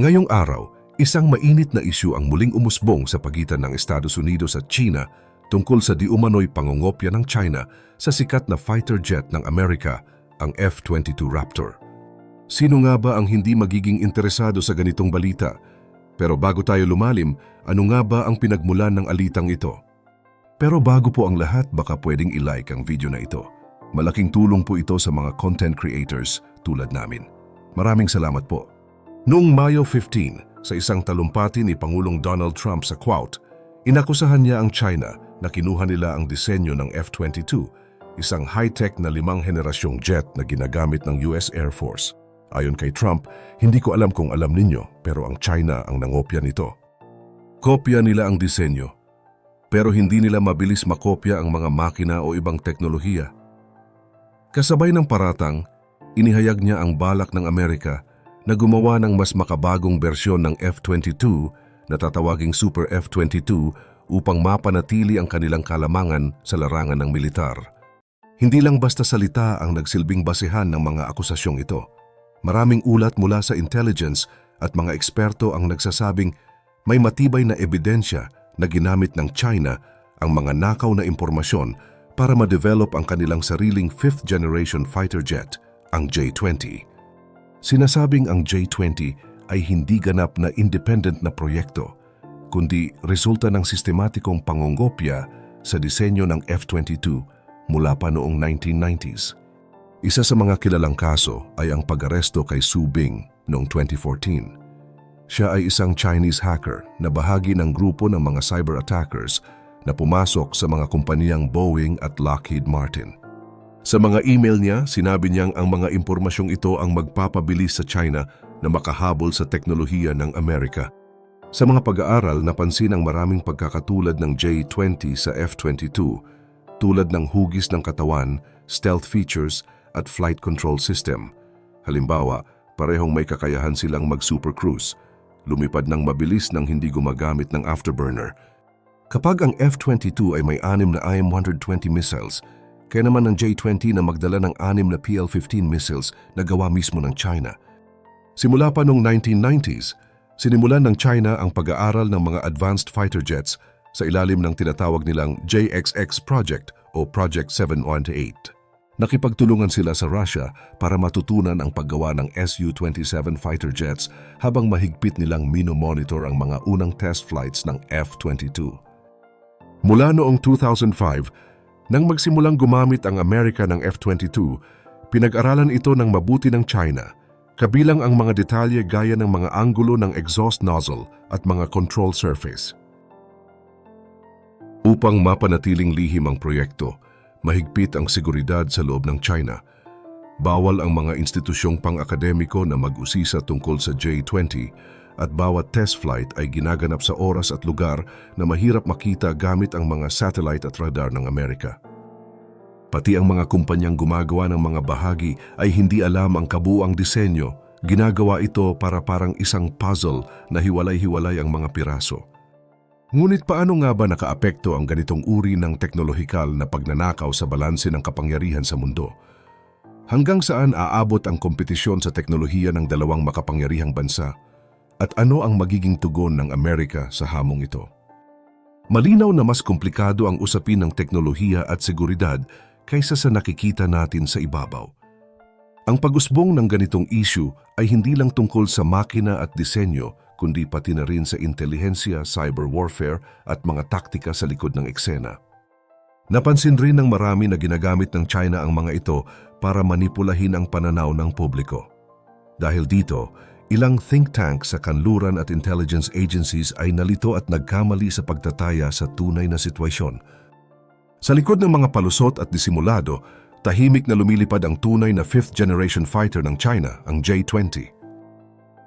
Ngayong araw, isang mainit na isyu ang muling umusbong sa pagitan ng Estados Unidos at China tungkol sa diumanoy pangungopya ng China sa sikat na fighter jet ng Amerika, ang F-22 Raptor. Sino nga ba ang hindi magiging interesado sa ganitong balita? Pero bago tayo lumalim, ano nga ba ang pinagmulan ng alitang ito? Pero bago po ang lahat, baka pwedeng i-like ang video na ito. Malaking tulong po ito sa mga content creators tulad namin. Maraming salamat po. Noong Mayo 15, sa isang talumpati ni Pangulong Donald Trump sa Quout, inakusahan niya ang China na kinuha nila ang disenyo ng F-22, isang high-tech na limang henerasyong jet na ginagamit ng US Air Force. Ayon kay Trump, hindi ko alam kung alam ninyo pero ang China ang nangopya nito. Kopya nila ang disenyo, pero hindi nila mabilis makopya ang mga makina o ibang teknolohiya. Kasabay ng paratang, inihayag niya ang balak ng Amerika na gumawa ng mas makabagong bersyon ng F-22 na tatawaging Super F-22 upang mapanatili ang kanilang kalamangan sa larangan ng militar. Hindi lang basta salita ang nagsilbing basehan ng mga akusasyong ito. Maraming ulat mula sa intelligence at mga eksperto ang nagsasabing may matibay na ebidensya na ginamit ng China ang mga nakaw na impormasyon para ma-develop ang kanilang sariling fifth generation fighter jet, ang J-20. Sinasabing ang J-20 ay hindi ganap na independent na proyekto, kundi resulta ng sistematikong pangongopya sa disenyo ng F-22 mula pa noong 1990s. Isa sa mga kilalang kaso ay ang pag-aresto kay Su Bing noong 2014. Siya ay isang Chinese hacker na bahagi ng grupo ng mga cyber attackers na pumasok sa mga kumpaniyang Boeing at Lockheed Martin. Sa mga email niya, sinabi niyang ang mga impormasyong ito ang magpapabilis sa China na makahabol sa teknolohiya ng Amerika. Sa mga pag-aaral, napansin ang maraming pagkakatulad ng J-20 sa F-22, tulad ng hugis ng katawan, stealth features, at flight control system. Halimbawa, parehong may kakayahan silang mag-supercruise, lumipad ng mabilis nang hindi gumagamit ng afterburner. Kapag ang F-22 ay may anim na IM-120 missiles, kaya naman ang J-20 na magdala ng anim na PL-15 missiles na gawa mismo ng China. Simula pa noong 1990s, sinimulan ng China ang pag-aaral ng mga advanced fighter jets sa ilalim ng tinatawag nilang JXX Project o Project 718. Nakipagtulungan sila sa Russia para matutunan ang paggawa ng Su-27 fighter jets habang mahigpit nilang mino-monitor ang mga unang test flights ng F-22. Mula noong 2005, nang magsimulang gumamit ang Amerika ng F-22, pinag-aralan ito ng mabuti ng China, kabilang ang mga detalye gaya ng mga anggulo ng exhaust nozzle at mga control surface. Upang mapanatiling lihim ang proyekto, mahigpit ang seguridad sa loob ng China. Bawal ang mga institusyong pang-akademiko na mag-usisa tungkol sa J-20 at bawat test flight ay ginaganap sa oras at lugar na mahirap makita gamit ang mga satellite at radar ng Amerika. Pati ang mga kumpanyang gumagawa ng mga bahagi ay hindi alam ang kabuang disenyo. Ginagawa ito para parang isang puzzle na hiwalay-hiwalay ang mga piraso. Ngunit paano nga ba nakaapekto ang ganitong uri ng teknolohikal na pagnanakaw sa balanse ng kapangyarihan sa mundo? Hanggang saan aabot ang kompetisyon sa teknolohiya ng dalawang makapangyarihang bansa? At ano ang magiging tugon ng Amerika sa hamong ito? Malinaw na mas komplikado ang usapin ng teknolohiya at seguridad kaysa sa nakikita natin sa ibabaw. Ang pag-usbong ng ganitong issue ay hindi lang tungkol sa makina at disenyo, kundi pati na rin sa intelihensya, cyber warfare at mga taktika sa likod ng eksena. Napansin rin ng marami na ginagamit ng China ang mga ito para manipulahin ang pananaw ng publiko. Dahil dito, ilang think tank sa kanluran at intelligence agencies ay nalito at nagkamali sa pagtataya sa tunay na sitwasyon. Sa likod ng mga palusot at disimulado, tahimik na lumilipad ang tunay na fifth generation fighter ng China, ang J-20.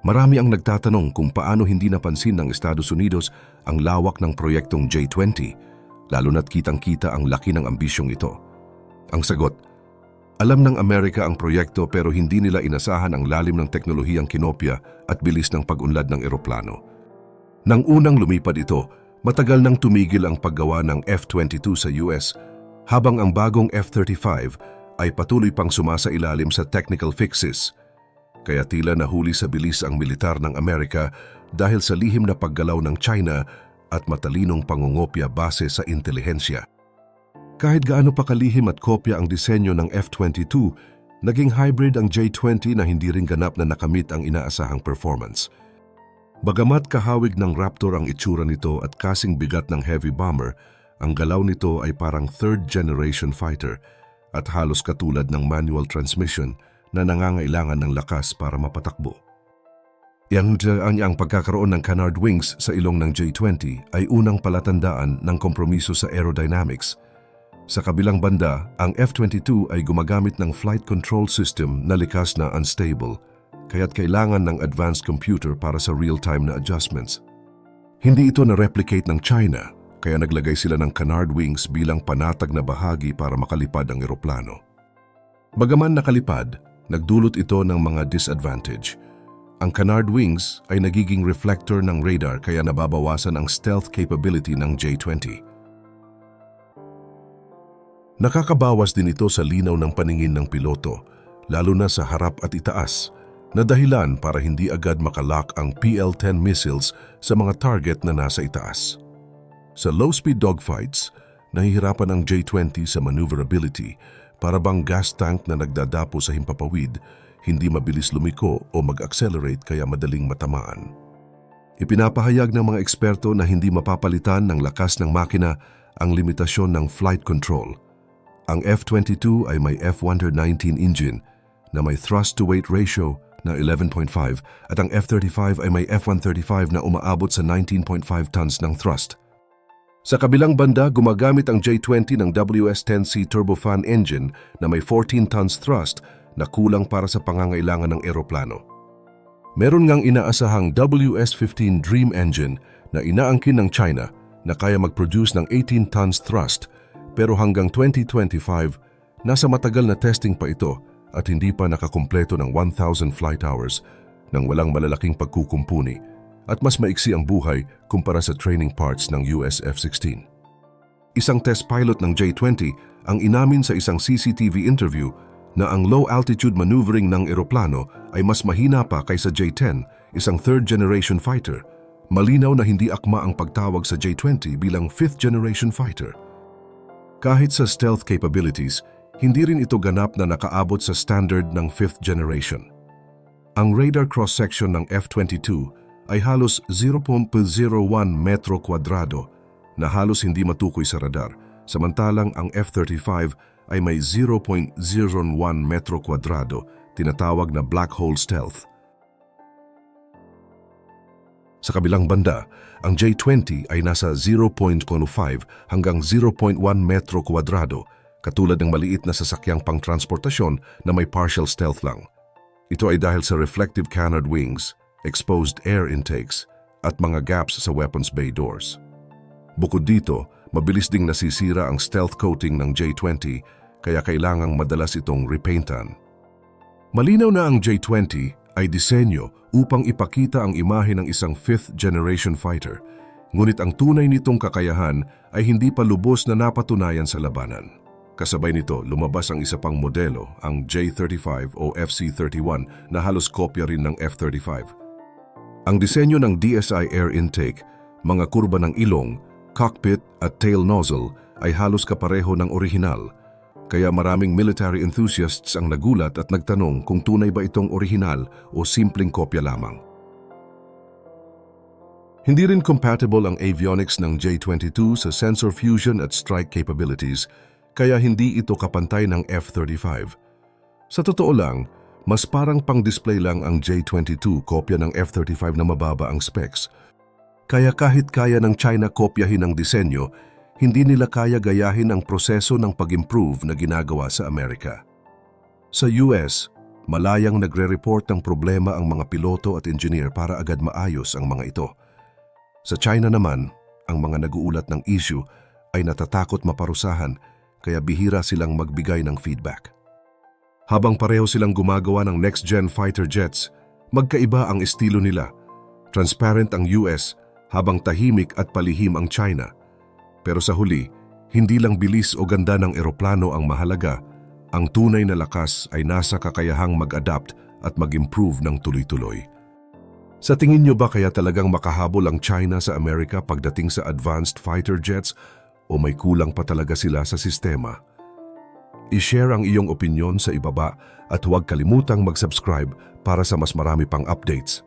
Marami ang nagtatanong kung paano hindi napansin ng Estados Unidos ang lawak ng proyektong J-20, lalo na't kitang-kita ang laki ng ambisyong ito. Ang sagot, alam ng Amerika ang proyekto pero hindi nila inasahan ang lalim ng teknolohiyang kinopya at bilis ng pag-unlad ng eroplano. Nang unang lumipad ito, matagal nang tumigil ang paggawa ng F-22 sa US habang ang bagong F-35 ay patuloy pang sumasa ilalim sa technical fixes – kaya tila nahuli sa bilis ang militar ng Amerika dahil sa lihim na paggalaw ng China at matalinong pangungopya base sa intelihensya. Kahit gaano pa kalihim at kopya ang disenyo ng F-22, naging hybrid ang J-20 na hindi rin ganap na nakamit ang inaasahang performance. Bagamat kahawig ng Raptor ang itsura nito at kasing bigat ng heavy bomber, ang galaw nito ay parang third-generation fighter at halos katulad ng manual transmission na nangangailangan ng lakas para mapatakbo. Yang ang, pagkakaroon ng canard wings sa ilong ng J-20 ay unang palatandaan ng kompromiso sa aerodynamics. Sa kabilang banda, ang F-22 ay gumagamit ng flight control system na likas na unstable, kaya't kailangan ng advanced computer para sa real-time na adjustments. Hindi ito na-replicate ng China, kaya naglagay sila ng canard wings bilang panatag na bahagi para makalipad ang eroplano. Bagaman nakalipad, nagdulot ito ng mga disadvantage. Ang canard wings ay nagiging reflector ng radar kaya nababawasan ang stealth capability ng J-20. Nakakabawas din ito sa linaw ng paningin ng piloto, lalo na sa harap at itaas, na dahilan para hindi agad makalock ang PL-10 missiles sa mga target na nasa itaas. Sa low-speed dogfights, nahihirapan ang J-20 sa maneuverability para bang gas tank na nagdadapo sa himpapawid, hindi mabilis lumiko o mag-accelerate kaya madaling matamaan. Ipinapahayag ng mga eksperto na hindi mapapalitan ng lakas ng makina ang limitasyon ng flight control. Ang F-22 ay may F-119 engine na may thrust-to-weight ratio na 11.5 at ang F-35 ay may F-135 na umaabot sa 19.5 tons ng thrust. Sa kabilang banda, gumagamit ang J-20 ng WS-10C turbofan engine na may 14 tons thrust na kulang para sa pangangailangan ng eroplano. Meron ngang inaasahang WS-15 Dream engine na inaangkin ng China na kaya mag-produce ng 18 tons thrust pero hanggang 2025, nasa matagal na testing pa ito at hindi pa nakakumpleto ng 1,000 flight hours nang walang malalaking pagkukumpuni at mas maiksi ang buhay kumpara sa training parts ng US F-16. Isang test pilot ng J-20 ang inamin sa isang CCTV interview na ang low-altitude maneuvering ng eroplano ay mas mahina pa kaysa J-10, isang third-generation fighter. Malinaw na hindi akma ang pagtawag sa J-20 bilang fifth-generation fighter. Kahit sa stealth capabilities, hindi rin ito ganap na nakaabot sa standard ng fifth generation. Ang radar cross-section ng F-22 ay halos 0.01 metro kwadrado na halos hindi matukoy sa radar, samantalang ang F-35 ay may 0.01 metro kwadrado, tinatawag na black hole stealth. Sa kabilang banda, ang J-20 ay nasa 0.15 hanggang 0.1 metro kwadrado, katulad ng maliit na sasakyang pangtransportasyon na may partial stealth lang. Ito ay dahil sa reflective canard wings, exposed air intakes, at mga gaps sa weapons bay doors. Bukod dito, mabilis ding nasisira ang stealth coating ng J-20 kaya kailangang madalas itong repaintan. Malinaw na ang J-20 ay disenyo upang ipakita ang imahe ng isang fifth-generation fighter, ngunit ang tunay nitong kakayahan ay hindi pa lubos na napatunayan sa labanan. Kasabay nito, lumabas ang isa pang modelo, ang J-35 o FC-31 na halos kopya rin ng F-35. Ang disenyo ng DSI air intake, mga kurba ng ilong, cockpit at tail nozzle ay halos kapareho ng orihinal – kaya maraming military enthusiasts ang nagulat at nagtanong kung tunay ba itong orihinal o simpleng kopya lamang. Hindi rin compatible ang avionics ng J-22 sa sensor fusion at strike capabilities, kaya hindi ito kapantay ng F-35. Sa totoo lang, mas parang pang-display lang ang J-22 kopya ng F-35 na mababa ang specs. Kaya kahit kaya ng China kopyahin ang disenyo, hindi nila kaya gayahin ang proseso ng pag-improve na ginagawa sa Amerika. Sa US, malayang nagre-report ng problema ang mga piloto at engineer para agad maayos ang mga ito. Sa China naman, ang mga naguulat ng issue ay natatakot maparusahan kaya bihira silang magbigay ng feedback. Habang pareho silang gumagawa ng next-gen fighter jets, magkaiba ang estilo nila. Transparent ang US habang tahimik at palihim ang China – pero sa huli, hindi lang bilis o ganda ng eroplano ang mahalaga, ang tunay na lakas ay nasa kakayahang mag-adapt at mag-improve ng tuloy-tuloy. Sa tingin nyo ba kaya talagang makahabol ang China sa Amerika pagdating sa advanced fighter jets o may kulang pa talaga sila sa sistema? I-share ang iyong opinion sa ibaba at huwag kalimutang mag-subscribe para sa mas marami pang updates.